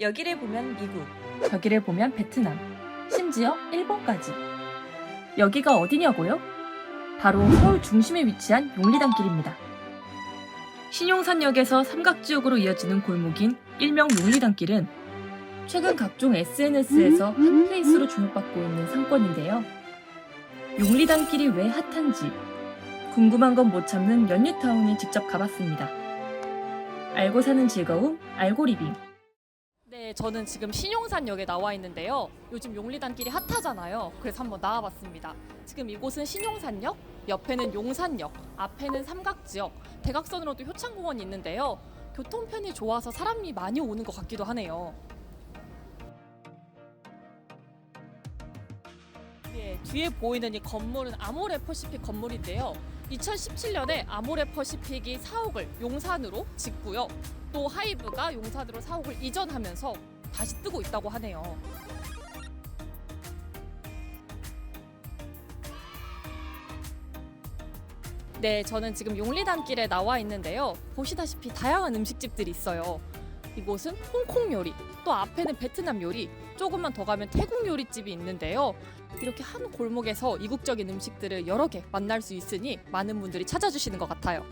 여기를 보면 미국, 저기를 보면 베트남, 심지어 일본까지. 여기가 어디냐고요? 바로 서울 중심에 위치한 용리단길입니다. 신용산역에서 삼각지역으로 이어지는 골목인 일명 용리단길은 최근 각종 SNS에서 핫플레이스로 주목받고 있는 상권인데요. 용리단길이 왜 핫한지 궁금한 건 못 참는 연유타운이 직접 가봤습니다. 알고 사는 즐거움, 알고리빙. 네, 저는 지금 신용산역에 나와 있는데요. 요즘 용리단길이 핫하잖아요. 그래서 한번 나와봤습니다. 지금 이곳은 신용산역, 옆에는 용산역, 앞에는 삼각지역, 대각선으로도 효창공원이 있는데요. 교통편이 좋아서 사람이 많이 오는 것 같기도 하네요. 예, 뒤에 보이는 이 건물은 아모레 퍼시픽 건물인데요. 2017년에 아모레 퍼시픽이 사옥을 용산으로 짓고요. 또 하이브가 용산으로 사옥을 이전하면서 다시 뜨고 있다고 하네요. 네, 저는 지금 용리단길에 나와 있는데요. 보시다시피 다양한 음식집들이 있어요. 이곳은 홍콩 요리, 또 앞에는 베트남 요리, 조금만 더 가면 태국 요리집이 있는데요. 이렇게 한 골목에서 이국적인 음식들을 여러 개 만날 수 있으니 많은 분들이 찾아주시는 것 같아요.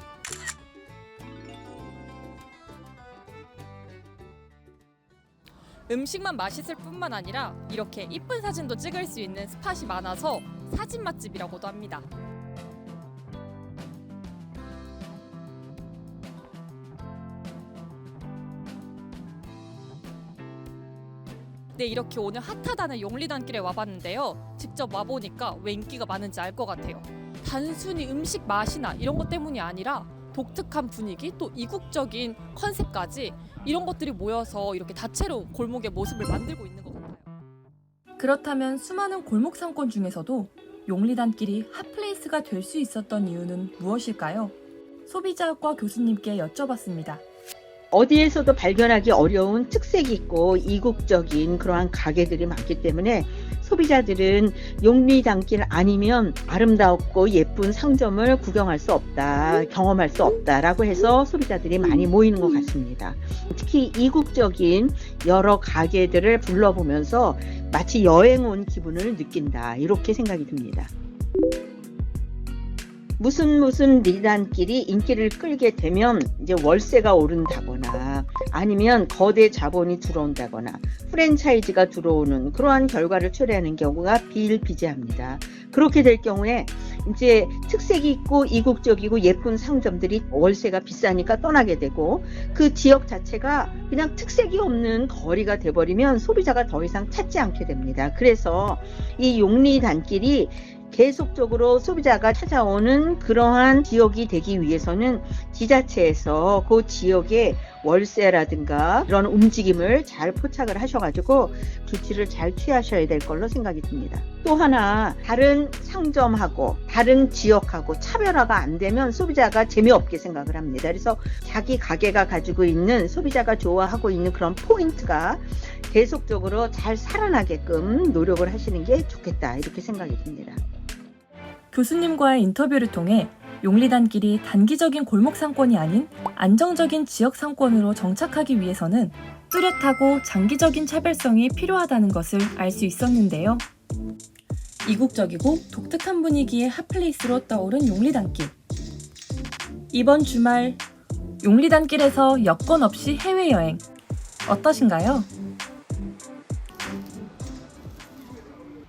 음식만 맛있을 뿐만 아니라 이렇게 이쁜 사진도 찍을 수 있는 스팟이 많아서 사진 맛집이라고도 합니다. 네, 이렇게 오늘 핫하다는 용리단길에 와봤는데요. 직접 와보니까 왜 인기가 많은지 알 것 같아요. 단순히 음식 맛이나 이런 것 때문이 아니라 독특한 분위기 또 이국적인 컨셉까지 이런 것들이 모여서 이렇게 다채로운 골목의 모습을 만들고 있는 것 같아요. 그렇다면 수많은 골목 상권 중에서도 용리단길이 핫플레이스가 될 수 있었던 이유는 무엇일까요? 소비자학과 교수님께 여쭤봤습니다. 어디에서도 발견하기 어려운 특색 있고 이국적인 그러한 가게들이 많기 때문에 소비자들은 용리단길 아니면 아름답고 예쁜 상점을 구경할 수 없다, 경험할 수 없다라고 해서 소비자들이 많이 모이는 것 같습니다. 특히 이국적인 여러 가게들을 둘러보면서 마치 여행 온 기분을 느낀다, 이렇게 생각이 듭니다. 무슨 무슨 리단길이 인기를 끌게 되면 이제 월세가 오른다거나 아니면 거대 자본이 들어온다거나 프랜차이즈가 들어오는 그러한 결과를 초래하는 경우가 비일비재합니다. 그렇게 될 경우에 이제 특색이 있고 이국적이고 예쁜 상점들이 월세가 비싸니까 떠나게 되고 그 지역 자체가 그냥 특색이 없는 거리가 돼버리면 소비자가 더 이상 찾지 않게 됩니다. 그래서 이 용리 단길이 계속적으로 소비자가 찾아오는 그러한 지역이 되기 위해서는 지자체에서 그 지역의 월세라든가 그런 움직임을 잘 포착을 하셔가지고 조치를 잘 취하셔야 될 걸로 생각이 듭니다. 또 하나 다른 상점하고 다른 지역하고 차별화가 안 되면 소비자가 재미없게 생각을 합니다. 그래서 자기 가게가 가지고 있는 소비자가 좋아하고 있는 그런 포인트가 계속적으로 잘 살아나게끔 노력을 하시는 게 좋겠다 이렇게 생각이 듭니다. 교수님과의 인터뷰를 통해 용리단길이 단기적인 골목 상권이 아닌 안정적인 지역 상권으로 정착하기 위해서는 뚜렷하고 장기적인 차별성이 필요하다는 것을 알 수 있었는데요. 이국적이고 독특한 분위기의 핫플레이스로 떠오른 용리단길. 이번 주말 용리단길에서 여건 없이 해외여행 어떠신가요?